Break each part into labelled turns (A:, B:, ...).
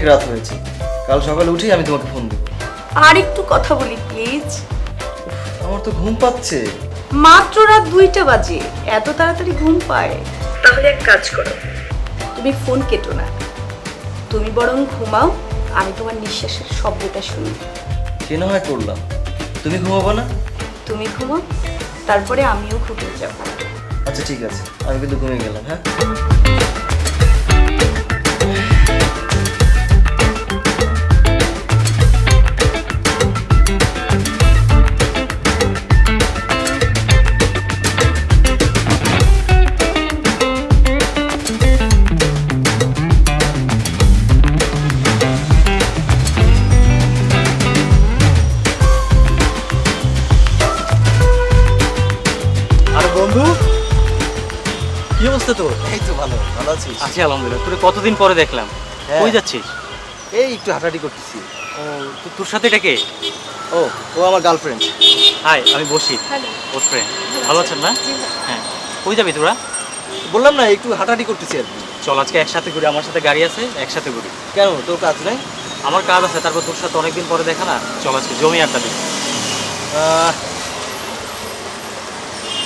A: অনেক রাত হয়েছে। কাল সকালে উঠেই আমি তোমাকে ফোন দেবো।
B: আর একটু কথা বলি প্লিজ
A: আমার তো ঘুম পাচ্ছে।
B: মাত্র রাত দুইটা বাজে এত তাড়াতাড়ি ঘুম পায়। তাহলে এক কাজ করো তুমি ফোন কেটো না। তুমি বরং ঘুমাও আমি তোমার নিঃশ্বাসের শব্দটা শুনি।
A: সে না হয় করলাম। তুমি ঘুমাবো না?
B: তুমি ঘুমাও তারপরে আমিও ঘুমিয়ে যাব।
A: আচ্ছা ঠিক আছে। আমি কিন্তু ঘুমিয়ে গেলাম হ্যাঁ?
C: তোর?
A: এই তো ভালো ভালো আছিস?
C: আছি আলহামদুলিল্লাহ। তোর কতদিন পরে দেখলাম?
A: হ্যাঁ।
C: কই যাচ্ছিস?
A: এই একটু হাঁটাহাঁটি করতেছি।
C: ও তো- তোর সাথে এটা কে?
A: ও ও আমার গার্লফ্রেন্ড
C: হাই আমি বসি।
B: হ্যালো
C: ওর ফ্রেন্ড ভালো আছেন না? হ্যাঁ। কই যাবি তোরা?
A: বললাম না একটু হাঁটাহাঁটি করতেছি আর
C: চল আজকে একসাথে ঘুরি আমার সাথে গাড়ি আছে একসাথে ঘুরি।
A: কেন তোর কাজ নাই?
C: আমার কাজ আছে তারপর তোর সাথে অনেকদিন পরে দেখা না? চল আজকে জমি আড্ডা দিই।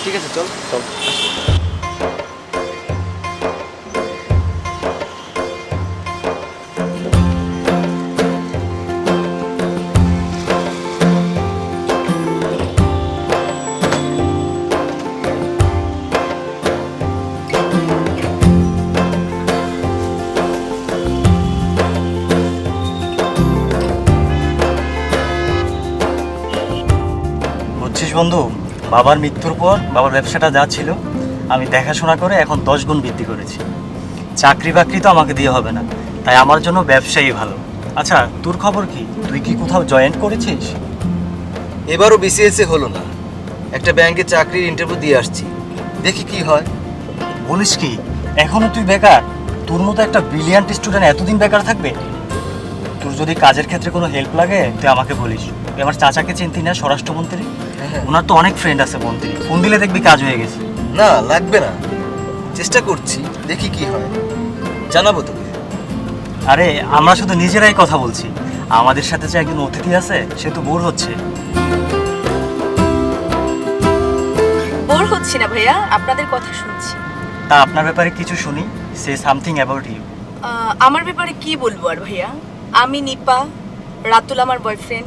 A: ঠিক আছে চল। চল
C: বন্ধু বাবার মৃত্যুর পর বাবার ব্যবসাটা যা ছিল আমি দেখাশোনা করে এখন দশ গুণ বৃদ্ধি করেছি। চাকরি বাকরি তো আমাকে দিয়ে হবে না তাই আমার জন্য ব্যবসায়ী ভালো। আচ্ছা তোর খবর কি? তুই কি কোথাও জয়েন করেছিস?
A: এবারও বিসিএস এ হলো না। একটা ব্যাংকে চাকরির ইন্টারভিউ দিয়ে আসছি। দেখি কি হয়।
C: বলিস কি? এখনও তুই বেকার? তোর মতো একটা ব্রিলিয়ান্ট স্টুডেন্ট এতদিন বেকার থাকবে? তোর যদি কাজের ক্ষেত্রে কোনো হেল্প লাগে তুই আমাকে বলিস। তুই আমার চাচাকে চিনতি না স্বরাষ্ট্রমন্ত্রী। ওনার তো অনেক ফ্রেন্ড আছে মন্ত্রী। ফোন দিলে দেখবি কাজ হয়ে গেছে।
A: না লাগবে না। চেষ্টা করছি দেখি কি হয়। জানাব তোকে।
C: আরে আমরা শুধু নিজেরাই কথা বলছি। আমাদের সাথে যে একজন অতিথি আছে সে তো বোর হচ্ছে।
B: বোর হচ্ছি না ভাইয়া আপনাদের কথা শুনছি।
C: তা আপনার ব্যাপারে কিছু শুনি। সে সামথিং অ্যাবাউট ইউ
B: আহ, আমার ব্যাপারে কি বলব আর ভাইয়া? আমি নিপা রাতুল আমার বয়ফ্রেন্ড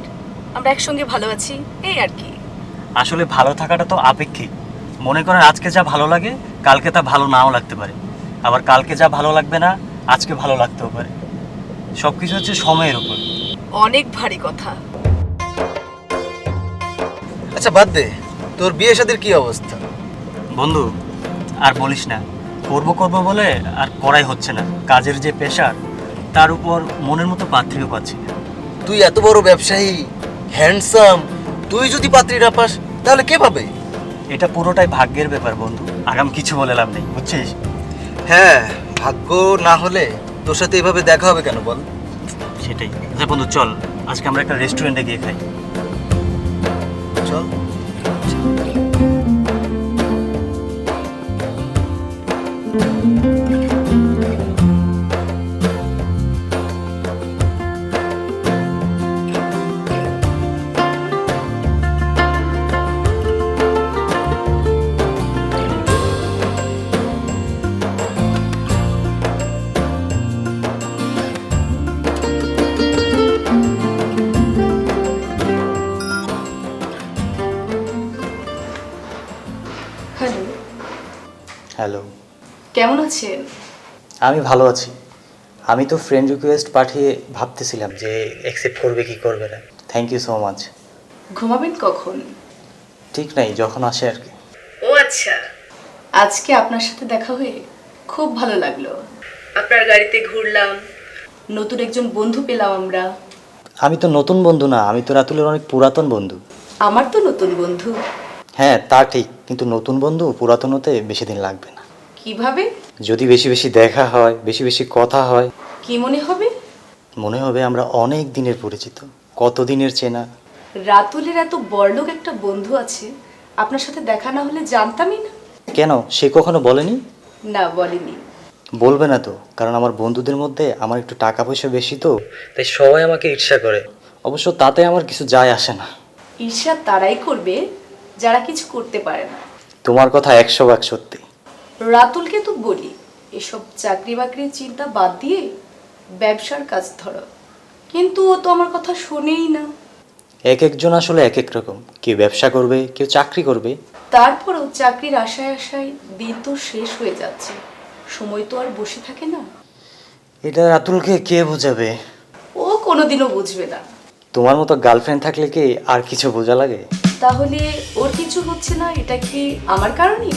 B: আমরা একসঙ্গে ভালো আছি এই আর কি।
C: আসলে ভালো থাকাটা তো আপেক্ষিক। মনে করেন আজকে যা ভালো লাগে কালকে তা ভালো নাও লাগতে পারে। আবার কালকে যা ভালো লাগবে না আজকে ভালো লাগতেও পারে। সব কিছু হচ্ছে সময়ের উপর।
B: অনেক ভারী কথা।
A: আচ্ছা বাদ দে। তোর বিয়ে শাদির কি অবস্থা?
C: বন্ধু আর বলিস না। করব করব বলে আর করাই হচ্ছে না। কাজের যে পেশার তার উপর মনের মতো পাত্রীও পাচ্ছি না।
A: তুই এত বড় ব্যবসায়ী হ্যান্ডসাম তুই যদি পাত্রী না পাস তাহলে কে পাবে?
C: এটা পুরোটাই ভাগ্যের ব্যাপার বন্ধু। আগাম কিছু বলে লাভ নেই বুঝছিস?
A: হ্যাঁ ভাগ্য না হলে তোর সাথে এভাবে দেখা হবে কেন বল?
C: সেটাই। আচ্ছা বন্ধু চল। আজকে আমরা একটা রেস্টুরেন্টে গিয়ে খাই।
A: চল।
B: কেমন আছেন?
C: আমি ভালো আছি। আমি তো ফ্রেন্ড রিকোয়েস্ট পাঠিয়ে ভাবতেছিলাম যে অ্যাকসেপ্ট করবে কি করবে না। থ্যাংক ইউ সো মাচ
B: ঘুমাবেন কখন?
C: ঠিক নাই যখন আসে আর কি।
B: ও আচ্ছা। আজকে আপনার সাথে দেখা হয়ে খুব ভালো লাগল। আপনার গাড়িতে ঘুরলাম। নতুন একজন বন্ধু পেলাম আমরা।
C: আমি তো নতুন বন্ধু না আমি তো রাতুলের অনেক পুরাতন বন্ধু।
B: আমার তো নতুন বন্ধু।
C: হ্যাঁ তা ঠিক কিন্তু নতুন বন্ধু পুরাতন হতে বেশি দিন লাগবে। না
B: কীভাবে?
C: যদি বেশি বেশি দেখা হয় বেশি বেশি কথা হয়
B: কি মনে হবে?
C: মনে হবে আমরা অনেক দিনের পরিচিত। কত দিনের চেনা?
B: রাতুলের এত বড়লোক একটা বন্ধু আছে আপনার সাথে দেখা না হলে জানতামই না।
C: কেন? সে কখনো বলেনি?
B: না বলেনি।
C: বলবে না তো কারণ আমার বন্ধুদের মধ্যে আমার একটু টাকা পয়সা বেশি তো। তাই সবাই আমাকে ঈর্ষা করে। অবশ্য তাতে আমার কিছু যায় আসে না।
B: ঈর্ষা তারাই করবে যারা কিছু করতে পারে না।
C: তোমার কথা একশো ভাগ সত্যি।
B: রাতুলকে তো বলি এসব চাকরি বাকরির চিন্তা বাদ দিয়ে ব্যবসার কাজ ধরো। কিন্তু ও তো আমার কথা শোনেই না।
C: এক একজন আসলে এক এক রকম কেউ ব্যবসা করবে কেউ চাকরি করবে।
B: তারপরেও চাকরির আশায় আশায় দিন তো শেষ হয়ে যাচ্ছে। সময় তো আর বসে থাকে না।
C: এটা রাতুলকে কে বোঝাবে?
B: ও কোনোদিনও বুঝবে না।
C: তোমার মতো গার্লফ্রেন্ড থাকলে কি আর কিছু বোঝা লাগে?
B: তাহলে ওর কিছু হচ্ছে না এটা কি আমার কারণেই?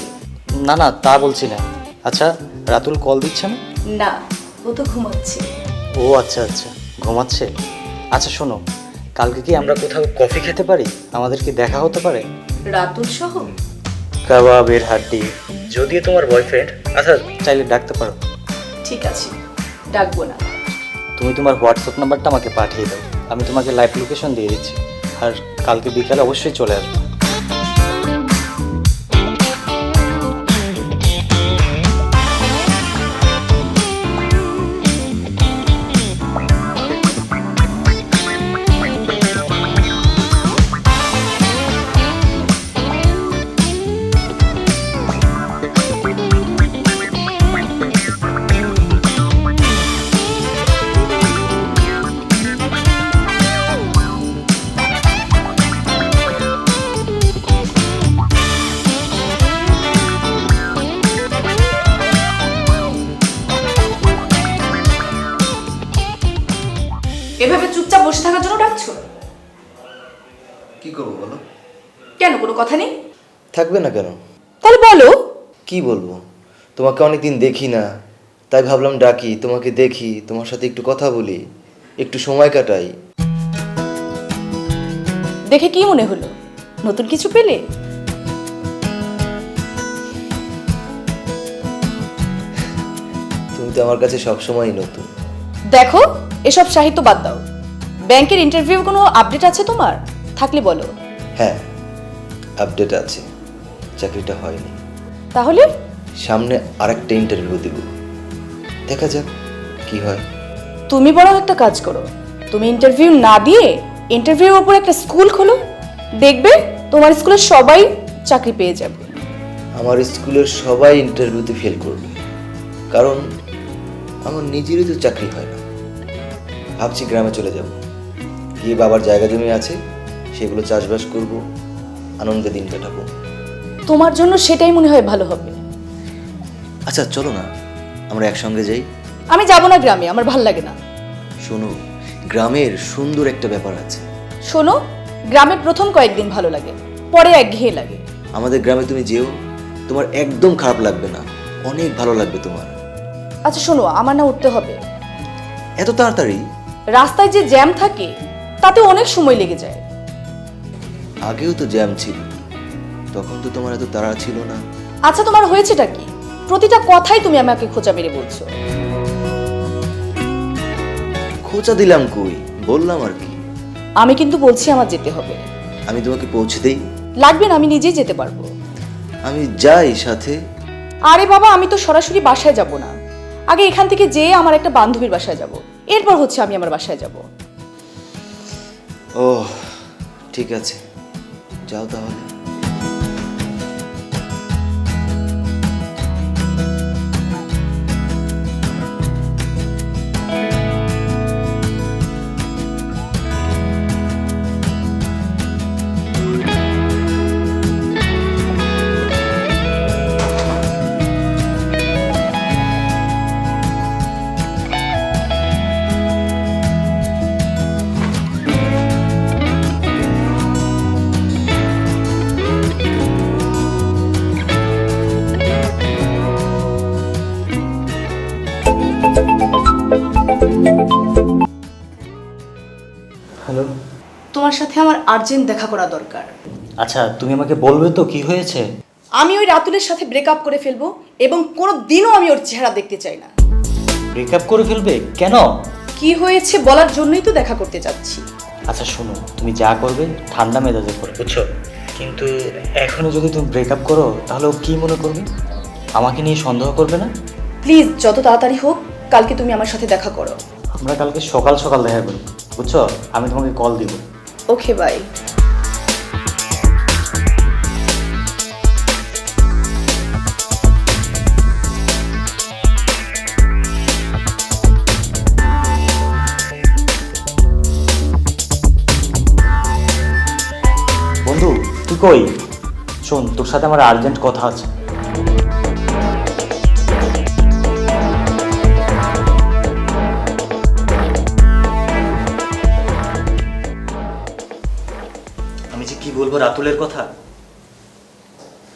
C: না না তা বলছি না। আচ্ছা রাতুল কল দিচ্ছে না?
B: না ও তো ঘুমাচ্ছে।
C: ও আচ্ছা আচ্ছা ঘুমাচ্ছে? আচ্ছা শোনো কালকে কি আমরা কোথাও কফি খেতে পারি? আমাদের কি দেখা হতে পারে?
B: রাতুল সহ?
C: কাবাবের হাড্ডি। যদিও তোমার বয়ফ্রেন্ড আচ্ছা চাইলে ডাকতে পারো।
B: ঠিক আছে ডাকবো না।
C: তুমি তোমার হোয়াটসঅ্যাপ নাম্বারটা আমাকে পাঠিয়ে দাও। আমি তোমাকে লাইভ লোকেশন দিয়ে দিচ্ছি। আর কালকে বিকালে অবশ্যই চলে আসব।
B: কথা নেই?
A: থাকবে না কেন?
B: তাহলে বলো।
A: কি বলব? তোমাকে অনেকদিন দেখি না তাই ভাবলাম ডাকি তোমাকে দেখি তোমার সাথে একটু কথা বলি একটু সময় কাটাই।
B: দেখে কি মনে হলো? নতুন কিছু পেলে?
A: তুমি তো আমার কাছে সবসময়ই নতুন।
B: দেখো এসব সাহিত্য বাদ দাও। ব্যাংকের ইন্টারভিউ কোনো আপডেট আছে তোমার? থাকলে বলো।
A: হ্যাঁ। আপডেট আছে। চাকরিটা হয়নি।
B: তাহলে?
A: সামনে আরেকটা ইন্টারভিউ দেব। দেখা যাক কি হয়।
B: তুমি বরং একটা কাজ করো। তুমি ইন্টারভিউ না দিয়ে ইন্টারভিউর ওপর একটা স্কুল খোলো। দেখবে তোমার স্কুলের সবাই চাকরি পেয়ে যাবে।
A: আমার স্কুলের সবাই ইন্টারভিউতে ফেল করবে। কারণ আমার নিজেরই তো চাকরি হয় না। ভাবছি গ্রামে চলে যাব। গিয়ে বাবার জায়গা জমি আছে সেগুলো চাষবাস করব। আনন্দে দিন কাটাবো।
B: তোমার জন্য সেটাই মনে হয় ভালো হবে।
A: আচ্ছা চলো না। আমরা একসঙ্গে যাই।
B: আমি যাব না গ্রামে আমার ভালো লাগে না।
A: শোনো গ্রামের সুন্দর একটা ব্যাপার আছে।
B: শোনো গ্রামে প্রথম কয়েকদিন ভালো লাগে পরে একঘেয়ে লাগে।
A: আমাদের গ্রামে তুমি যেও তোমার একদম খারাপ লাগবে না। অনেক ভালো লাগবে তোমার।
B: আচ্ছা শোনো আমার না উঠতে হবে।
A: এত তাড়াতাড়ি?
B: রাস্তায় যে জ্যাম থাকে তাতে অনেক সময় লেগে যায়।
A: আগেও তো জ্যাম ছিল। তখন তো তোমার এত তাড়া ছিল না।
B: আচ্ছা তোমার হয়েছেটা কি? প্রতিটা কথাই তুমি আমাকে খোঁচা মেরে বলছো।
A: খোঁচা দিলাম কই? বললাম আর কি।
B: আমি কিন্তু বলছি আমার যেতে হবে।
A: আমি তোমাকে পৌঁছে দেই
B: লাগবে না আমি নিজেই যেতে পারব।
A: আমি যাই সাথে।
B: আরে বাবা আমি তো সরাসরি বাসায় যাব না। আগে এখান থেকে যেয়ে আমার একটা বান্ধবীর বাসায় যাব। এরপর হচ্ছে আমি আমার বাসায় যাব।
A: ও ঠিক আছে। যাও তাহলে
C: হ্যালো
B: তোমার সাথে আমার আর্জেন্ট দেখা করা দরকার।
C: আচ্ছা তুমি আমাকে বলবে তো কি হয়েছে?
B: আমি ওই রাতুলের সাথে ব্রেকআপ করে ফেলব এবং কোনো দিনও আমি ওর চেহারা দেখতে চাই না।
C: ব্রেকআপ করে ফেলবে? কেন?
B: কি হয়েছে বলার জন্যই তো দেখা করতে যাচ্ছি।
C: আচ্ছা শোনো তুমি যা করবে ঠান্ডা মেজাজে করো। বুঝছ? কিন্তু এখনও যদি তুমি ব্রেকআপ করো তাহলে ও কি মনে করবে? আমাকে নিয়ে সন্দেহ করবে না?
B: প্লিজ যত তাড়াতাড়ি হোক কালকে তুমি আমার সাথে দেখা করো।
C: আমরা কালকে সকাল সকাল দেখা করি বুঝছ? আমি তোমাকে কল দিব।
B: ওকে বাই
C: বন্ধু তুই কই? শোন তোর সাথে আমার আর্জেন্ট কথা আছে। বলব রাতুলের কথা?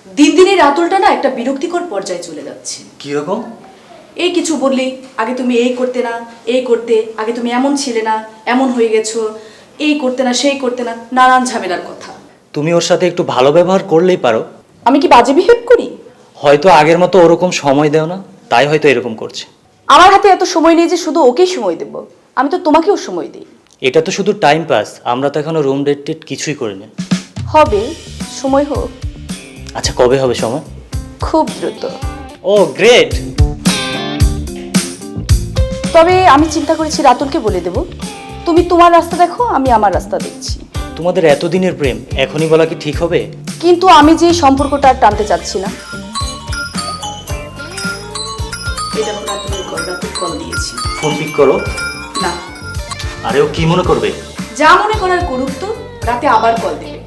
B: দিন দিন এই রাতুলটা না একটা বিরক্তিকর পর্যায়ে চলে যাচ্ছে।
C: কীরকম
B: এই কিছু বললেই আগে তুমি এই করতে না এই করতে আগে তুমি এমন ছিলে না এমন হয়ে গেছো এই করতে না সেই করতে না নানান ঝামেলার কথা।
C: তুমি ওর সাথে একটু ভালো ব্যবহার করলেই পারো।
B: আমি কি বাজে বিহেভ করি?
C: হয়তো আগের মতো ওরকম সময় দেও না তাই হয়তো এরকম করছে।
B: আমার হাতে এত সময় নেই যে শুধু ওকেই সময় দেব। আমি তো তোমাকেও সময় দিই।
C: এটা তো শুধু টাইম পাস আমরা তো এখনও রুম ডেট টেট কিছুই করিনি।
B: হবে সময় হোক।
C: আচ্ছা কবে হবে সময়?
B: খুব দ্রুত।
C: Oh great!
B: তবে আমি চিন্তা করেছি রাতুলকে বলে দেব। তুমি তোমার রাস্তা দেখো আমি আমার রাস্তা দেখছি।
C: তোমাদের এতদিনের প্রেম এখনই বলা কি ঠিক হবে?
B: কিন্তু আমি যে সম্পর্কটা আর টানতে চাচ্ছি না।
C: ফোন পিক করো।
B: না।
C: আরে ও কি মনে করবে?
B: যা মনে করার করুক তো রাতে আবার কল দেবে।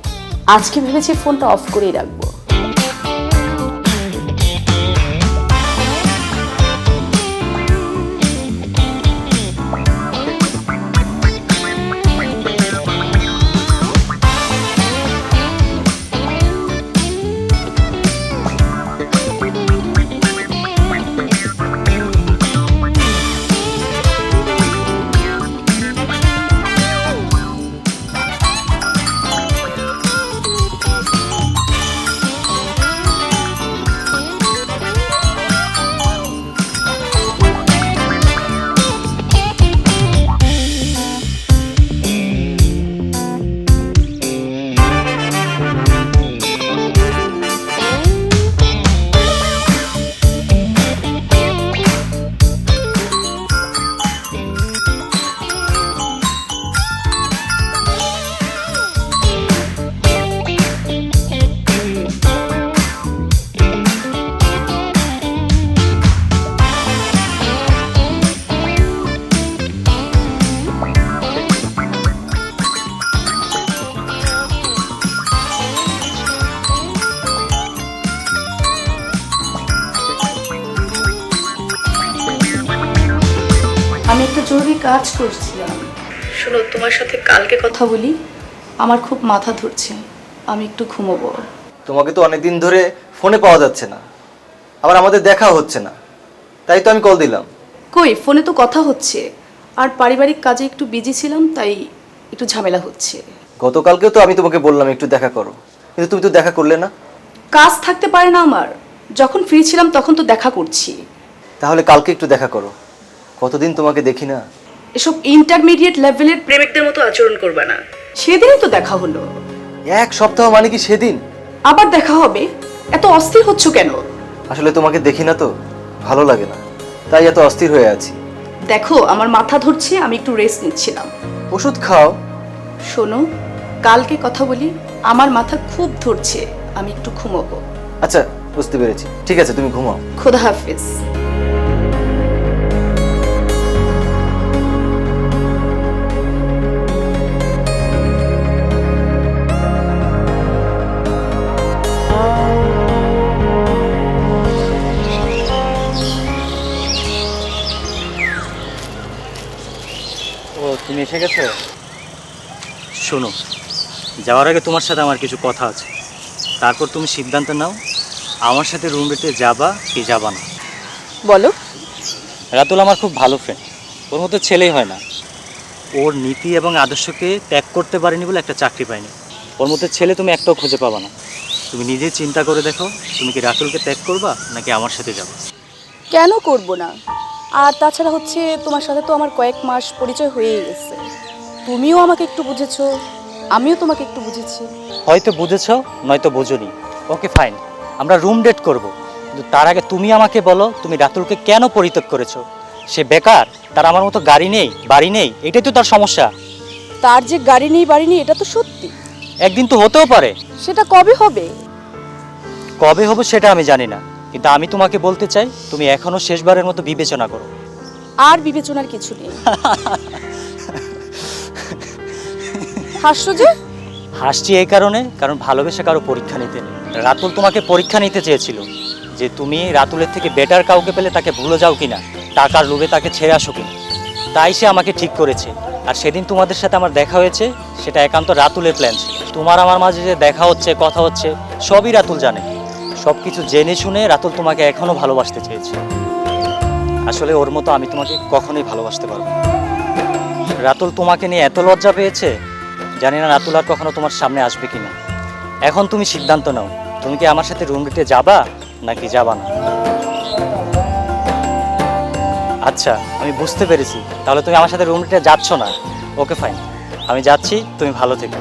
B: আজকে ভেবেছি ফোনটা অফ করেই রাখব। কাজ করছিলাম। শোনো তোমার সাথে কালকে কথা বলি। আমার খুব মাথা ধরছে। আমি একটু ঘুমোবো।
A: তোমাকে তো অনেকদিন ধরে ফোনে পাওয়া যাচ্ছে না। আবার আমাদের দেখা হচ্ছে না। তাই তো আমি কল দিলাম।
B: কই ফোনে তো কথা হচ্ছে। আর পারিবারিক কাজে একটু বিজি ছিলাম তাই একটু ঝামেলা হচ্ছে।
A: গতকালকেও তো আমি তোমাকে বললাম একটু দেখা করো। কিন্তু তুমি তো দেখা করলে না।
B: কাজ থাকতে পারে না আমার। যখন ফ্রি ছিলাম তখন তো দেখা করছি।
A: তাহলে কালকে একটু দেখা করো। কতদিন তোমাকে দেখি না।
B: এসব ইন্টারমিডিয়েট লেভেলের প্রেমিকদের মতো আচরণ করবে না। সেদিনই তো দেখা হলো।
A: এক সপ্তাহ মানে কি সেদিন?
B: আবার দেখা হবে? এত অস্থির হচ্ছ কেন?
A: আসলে তোমাকে দেখি না তো ভালো লাগে না। তাই এত অস্থির হয়ে আছি।
B: দেখো আমার মাথা ধরছে আমি একটু রেস্ট নিচ্ছিলাম।
A: ওষুধ খাও।
B: শোনো কালকে কথা বলি আমার মাথা খুব ধরছে আমি একটু ঘুমোবো।
A: আচ্ছা বুঝতে পেরেছি। ঠিক আছে তুমি ঘুমাও।
B: খোদা হাফিজ।
C: এসে গেছো? শোনো যাওয়ার আগে তোমার সাথে আমার কিছু কথা আছে। তারপর তুমি সিদ্ধান্ত নাও আমার সাথে রুম রেটে যাবা কি যাবা না।
B: বলো।
C: রাতুল আমার খুব ভালো ফ্রেন্ড ওর মতো ছেলেই হয় না। ওর নীতি এবং আদর্শকে ত্যাগ করতে পারেনি বলে একটা চাকরি পায়নি ওর মতো ছেলে তুমি একটাও খুঁজে পাবা না। তুমি নিজে চিন্তা করে দেখো তুমি কি রাতুলকে ত্যাগ করবা নাকি আমার সাথে যাবে?
B: কেন করব না? আর তাছাড়া হচ্ছে তোমার সাথে তো আমার কয়েক মাস পরিচয় হয়েই গেছে। তুমিও আমাকে একটু বুঝেছ আমিও তোমাকে একটু বুঝেছি।
C: হয়তো বুঝেছ নয়তো বোঝনি। Okay fine. আমরা রুম ডেট করব। কিন্তু তার আগে তুমি আমাকে বলো তুমি রাতুলকে কেন পরিত্যাগ করেছ? সে বেকার তার আমার মতো গাড়ি নেই বাড়ি নেই এটাই তো তার সমস্যা।
B: তার যে গাড়ি নেই বাড়ি নেই এটা তো সত্যি।
C: একদিন তো হতেও পারে।
B: সেটা কবে হবে?
C: কবে হবে সেটা আমি জানি না। কিন্তু আমি তোমাকে বলতে চাই তুমি এখনও শেষবারের মতো বিবেচনা করো।
B: আর বিবেচনার কিছু নেই। হাস্য যে?
C: হাসছি এই কারণে কারণ ভালোবেসে কারও পরীক্ষা নিতে নেই। রাতুল তোমাকে পরীক্ষা নিতে চেয়েছিল যে তুমি রাতুলের থেকে বেটার কাউকে পেলে তাকে ভুলে যাও কিনা টাকার লোভে তাকে ছেড়ে আসো কিনা। তাই সে আমাকে ঠিক করেছে আর সেদিন তোমাদের সাথে আমার দেখা হয়েছে সেটা একান্ত রাতুলের প্ল্যান ছিল। তোমার আমার মাঝে যে দেখা হচ্ছে কথা হচ্ছে সবই রাতুল জানে। সব কিছু জেনে শুনে রাতুল তোমাকে এখনও ভালোবাসতে চেয়েছে। আসলে ওর মতো আমি তোমাকে কখনোই ভালোবাসতে পারব রাতুল তোমাকে নিয়ে এত লজ্জা পেয়েছে, জানি না রাতুল আর কখনো তোমার সামনে আসবে কিনা। এখন তুমি সিদ্ধান্ত নাও, তুমি কি আমার সাথে রুম রেটে যাবা, নাকি যাবা না? আচ্ছা আমি বুঝতে পেরেছি, তাহলে তুমি আমার সাথে রুম রেটে যাচ্ছ না। ওকে ফাইন আমি যাচ্ছি, তুমি ভালো থেকো।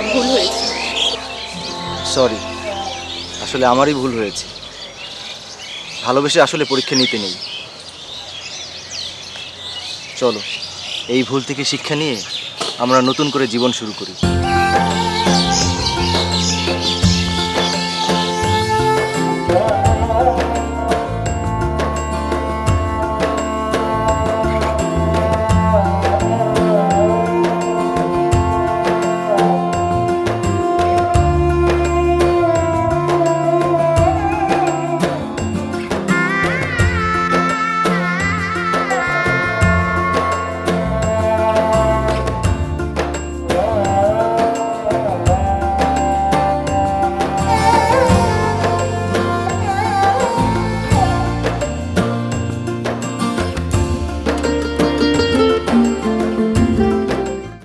B: আমার ভুল হয়েছে।
A: সরি আসলে আমারই ভুল হয়েছে। ভালোবেসে আসলে পরীক্ষা নিতে নেই। চলো, এই ভুল থেকে শিক্ষা নিয়ে আমরা নতুন করে জীবন শুরু করি।